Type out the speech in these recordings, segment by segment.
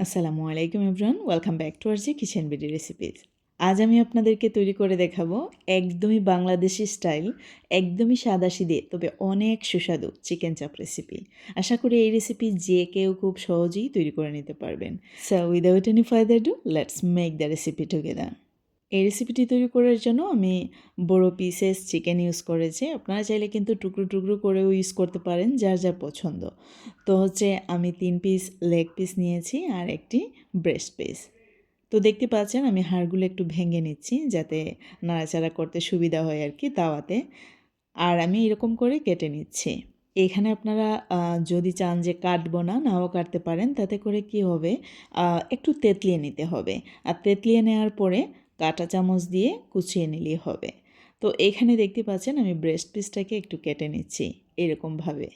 আসসালামু আলাইকুম everyone welcome back to R G kitchen BD recipes. আজ আমি আপনাদেরকে তৈরি করে দেখাবো একদমই বাংলাদেশি স্টাইল, একদমই সাদাসিদে তবে অনেক সুস্বাদু চিকেন চাপ রেসিপি। আশা করি এই রেসিপি যে কেউ খুব সহজেই তৈরি করে নিতে পারবেন। So without any further do let's make the recipe together এই রেসিপিটি তৈরি করার জন্য আমি বড় পিসেস চিকেন ইউজ করেছি। আপনারা চাইলে কিন্তু টুকরো টুকরো করেও ইউজ করতে পারেন, যার যার পছন্দ। তো হচ্ছে আমি তিন পিস লেগ পিস নিয়েছি আর একটি ব্রেস্ট পিস তো দেখতে পাচ্ছেন আমি হাড়গুলো একটু ভেঙে নিচ্ছি যাতে নাড়াচাড়া করতে সুবিধা হয় আর কি তাওয়াতে। আর আমি এরকম করে কেটে নিচ্ছি। এখানে আপনারা যদি চান যে কাটবো না, নাও কাটতে পারেন। তাতে করে কি হবে একটু তেতলিয়ে নিতে হবে। আর তেতলিয়ে নেওয়ার পরে কাঁটা চামচ দিয়ে কুচিয়ে নিলেই হবে। তো এখানে দেখতে পাচ্ছেন আমি ব্রেস্ট পিসটাকে একটু কেটে নিচ্ছি এরকমভাবে।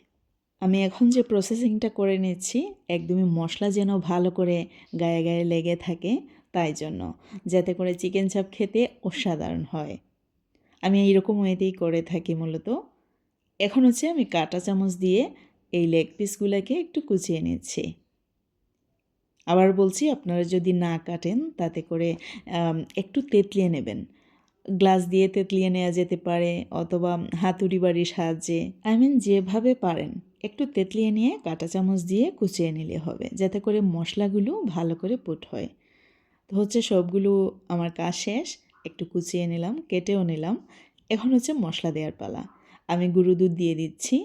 আমি এখন যে প্রসেসিংটা করে নিচ্ছি, একদমই মশলা যেন ভালো করে গায়ে গায়ে লেগে থাকে তাই জন্য, যাতে করে চিকেন চাপ খেতে অসাধারণ হয়। আমি এইরকম ওয়েতেই করে থাকি মূলত। এখন হচ্ছে আমি কাঁটা চামচ দিয়ে এই লেগ পিসগুলোকে একটু কুচিয়ে নিচ্ছি। আবার বলছি আপনারা যদি না কাটেন, তাতে করে একটু তেতলিয়ে নেবেন। গ্লাস দিয়ে তেতলিয়ে নেওয়া যেতে পারে অথবা হাতুড়ি বাড়ির সাহায্যে। আই মিন যেভাবে পারেন, একটু তেতলিয়ে নিয়ে কাঁটা চামচ দিয়ে কুচিয়ে নিলে হবে, যাতে করে মশলাগুলো ভালো করে পুট হয়। তো হচ্ছে সবগুলো আমার কাজ শেষ, একটু কুচিয়ে নিলাম, কেটেও নিলাম। এখন হচ্ছে মশলা দেওয়ার পালা। আমি গুঁড়ো দুধ দিয়ে দিচ্ছি।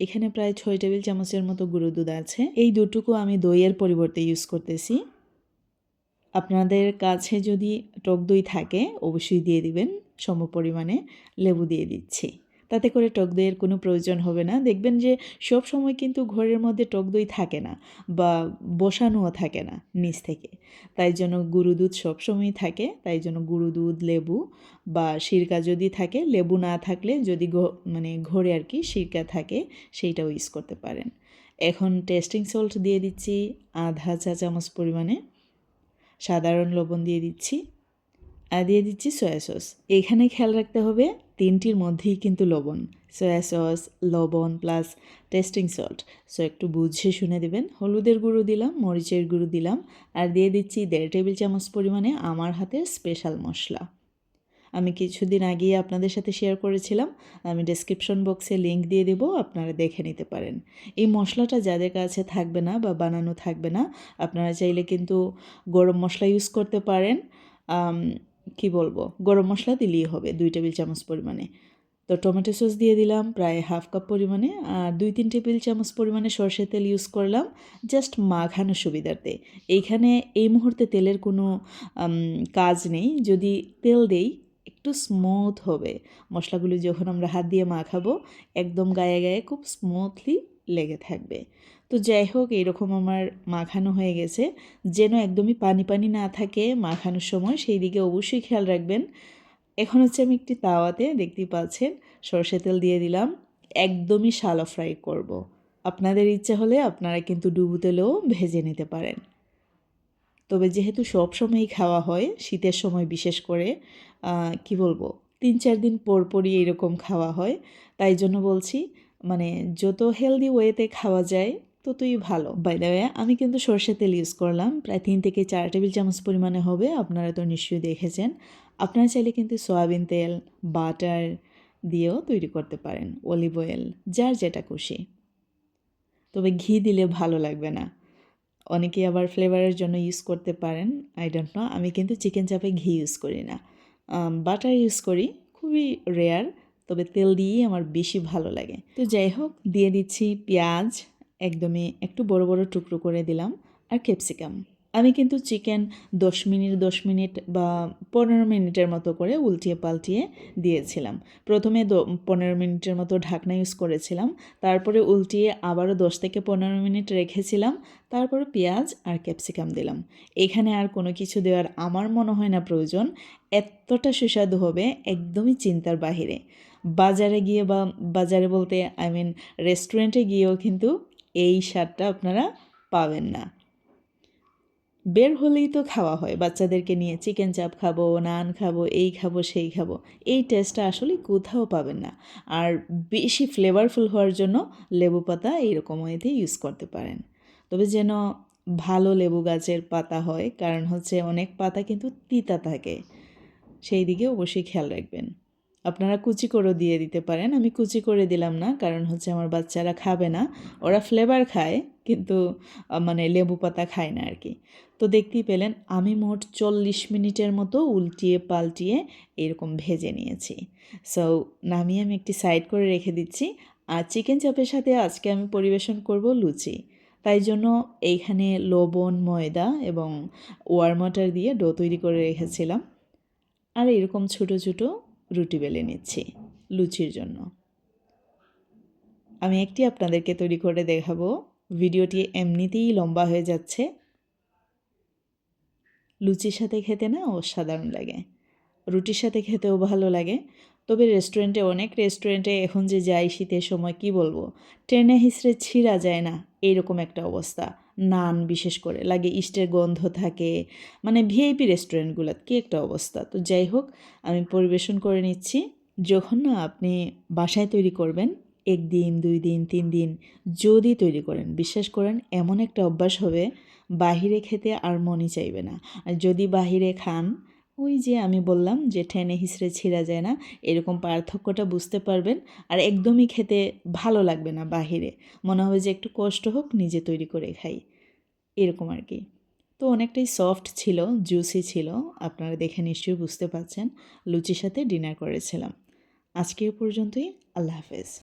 এখানে প্রায় ছয় টেবিল চামচের মতো গুঁড়ো দুধ আছে। এই দুটুকু আমি দইয়ের পরিবর্তে ইউজ করতেছি। আপনাদের কাছে যদি টক দই থাকে, অবশ্যই দিয়ে দিবেন। সম পরিমাণে লেবু দিয়ে দিচ্ছি। তাতে করে টক দইয়ের কোনো প্রয়োজন হবে না। দেখবেন যে সব সময় কিন্তু ঘরের মধ্যে টক দই থাকে না বা বসানোও থাকে না নিচ থেকে। তাই জন্য গুঁড়ো দুধ সবসময়ই থাকে। তাই জন্য গুঁড়ো দুধ, লেবু বা সিরকা যদি থাকে, লেবু না থাকলে যদি মানে ঘরে আর কি সিরকা থাকে সেইটাও ইউজ করতে পারেন। এখন টেস্টিং সল্ট দিয়ে দিচ্ছি, আধা চা চামচ পরিমাণে। সাধারণ লবণ দিয়ে দিচ্ছি। দিয়ে দিচ্ছি সয়া সস এখানে খেয়াল রাখতে হবে, তিনটির মধ্যেই কিন্তু লবণ। সয়া সস লবণ প্লাস টেস্টিং সল্ট সো একটু বুঝে শুনে দেবেন। হলুদের গুঁড়ো দিলাম, মরিচের গুঁড়ো দিলাম, আর দিয়ে দিচ্ছি দেড় টেবিল চামচ পরিমাণে আমার হাতের স্পেশাল মশলা। আমি কিছুদিন আগেই আপনাদের সাথে শেয়ার করেছিলাম, আমি ডেসক্রিপশন বক্সে লিঙ্ক দিয়ে দেবো, আপনারা দেখে নিতে পারেন। এই মশলাটা যাদের কাছে থাকবে না বা বানানো থাকবে না, আপনারা চাইলে কিন্তু গরম মশলা ইউজ করতে পারেন। কি বলব, গরম মশলা দিলেই হবে দুই টেবিল চামচ পরিমাণে। তো টমেটো সস দিয়ে দিলাম প্রায় হাফ কাপ পরিমাণে আর দুই তিন টেবিল চামচ পরিমাণে সর্ষের তেল ইউজ করলাম জাস্ট মাখানোর সুবিধার্থে। এইখানে এই মুহূর্তে তেলের কোনো কাজ নেই। যদি তেল দেই, একটু স্মুথ হবে। মশলাগুলো যখন আমরা হাত দিয়ে মাখাবো, একদম গায়ে গায়ে খুব স্মুথলি লেগে থাকবে। তো যাই হোক এইরকম আমার মাখানো হয়ে গেছে। যেন একদমই পানি পানি না থাকে মাখানোর সময়, সেই দিকে অবশ্যই খেয়াল রাখবেন। এখন হচ্ছে আমি একটি তাওয়াতে দেখতেই পাচ্ছেন, সর্ষে তেল দিয়ে দিলাম, একদমই শালো ফ্রাই করব। আপনাদের ইচ্ছা হলে আপনারা কিন্তু ডুবু তেলেও ভেজে নিতে পারেন। তবে যেহেতু সব সময়ই খাওয়া হয়, শীতের সময় বিশেষ করে কি বলব, তিন চার দিন পর পরই এরকম খাওয়া হয়, তাই জন্য বলছি মানে যত হেলদি ওয়েতে খাওয়া যায়, ততই ভালো। বাই ওয়ে আমি কিন্তু সর্ষে তেল ইউজ করলাম। প্রায় তিন থেকে চার টেবিল চামচ পরিমাণে হবে, আপনারা তো নিশ্চয়ই দেখেছেন। আপনারা চাইলে কিন্তু সয়াবিন তেল বাটার দিয়েও তৈরি করতে পারেন অলিভ অয়েল যার যেটা খুশি। তবে ঘি দিলে ভালো লাগবে না। অনেকে আবার ফ্লেভারের জন্য ইউজ করতে পারেন আই ডোন্ট নো আমি কিন্তু চিকেন চাপে ঘি ইউজ করি না। বাটার ইউজ করি, খুবই রেয়ার তবে তেল দিয়েই আমার বেশি ভালো লাগে। তো যাই হোক, দিয়ে দিচ্ছি পেঁয়াজ, একদমই একটু বড় বড় টুকরো করে দিলাম, আর ক্যাপসিকাম। আমি কিন্তু চিকেন দশ মিনিট দশ মিনিট বা পনেরো মিনিটের মতো করে উল্টিয়ে পাল্টিয়ে দিয়েছিলাম। প্রথমে পনেরো মিনিটের মতো ঢাকনা ইউজ করেছিলাম। তারপরে উল্টিয়ে আবারও দশ থেকে পনেরো মিনিট রেখেছিলাম। তারপরে পেঁয়াজ আর ক্যাপসিকাম দিলাম। এখানে আর কোনো কিছু দেওয়ার আমার মনে হয় না প্রয়োজন। এতটা সুস্বাদু হবে একদমই চিন্তার বাহিরে। বাজারে গিয়ে বা বাজারে বলতে আই মিন রেস্টুরেন্টে গিয়েও কিন্তু এই স্বাদটা আপনারা পাবেন না। বের হলেই তো খাওয়া হয়। বাচ্চাদেরকে নিয়ে চিকেন চাপ খাব, নান খাব, এই খাব, সেই খাব। এই টেস্টটা আসলে কোথাও পাবেন না। আর বেশি ফ্লেভারফুল হওয়ার জন্য লেবু পাতা এইরকম ওয়েতে ইউজ করতে পারেন। তবে যেন ভালো লেবু গাছের পাতা হয়, কারণ হচ্ছে অনেক পাতা কিন্তু তিতা থাকে। সেই দিকে অবশ্যই খেয়াল রাখবেন। আপনারা কুচি করেও দিয়ে দিতে পারেন। আমি কুচি করে দিলাম না, কারণ হচ্ছে আমার বাচ্চারা খাবে না। ওরা ফ্লেভার খায়, কিন্তু মানে লেবু পাতা খায় না আর কি তো দেখতেই পেলেন, আমি মোট চল্লিশ মিনিটের মতো উল্টিয়ে পাল্টিয়ে এরকম ভেজে নিয়েছি। সো নামিয়ে আমি একটি সাইড করে রেখে দিচ্ছি। আর চিকেন চাপের সাথে আজকে আমি পরিবেশন করব লুচি। তাই জন্য এইখানে লবণ, ময়দা এবং ওয়ারমাটার দিয়ে ডো তৈরি করে রেখেছিলাম। আর এরকম ছোট ছোট রুটি বেলে নিচ্ছি লুচির জন্য। আমি একটি আপনাদেরকে তৈরি করে দেখাবো। ভিডিওটি এমনিতেই লম্বা হয়ে যাচ্ছে। লুচির সাথে খেতে না অসাধারণ লাগে। রুটির সাথে খেতেও ভালো লাগে। তবে রেস্টুরেন্টে, অনেক রেস্টুরেন্টে এখন যে যাই শীতের সময়, কি বলব? ট্রেনে হিসড়ে ছিঁড়া যায় না। এইরকম একটা অবস্থা। নান বিশেষ করে, লাগে ইস্টের গন্ধ থাকে। মানে ভিআইপি রেস্টুরেন্টগুলো কী একটা অবস্থা। তো যাই হোক, আমি পরিবেশন করে নিচ্ছি। যখন না আপনি বাসায় তৈরি করবেন, একদিন, দুই দিন, তিন দিন, যদি তৈরি করেন, বিশ্বাস করেন, এমন একটা অভ্যাস হবে, বাহিরে খেতে আর মনই চাইবে না। আর যদি বাহিরে খান ওই যে আমি বললাম যে ঠেনে হিসড়ে ছিঁড়া যায় না, এরকম পার্থক্যটা বুঝতে পারবেন আর একদমই খেতে ভালো লাগবে না বাহিরে। মনে হবে যে একটু কষ্ট হোক, নিজে তৈরি করে খাই। এরকম আর কি। তো অনেকটাই সফট ছিল জুসি ছিল, আপনারা দেখে নিশ্চয়ই বুঝতে পারছেন। লুচির সাথে ডিনার করেছিলাম। আজকে পর্যন্তই, আল্লাহ হাফেজ।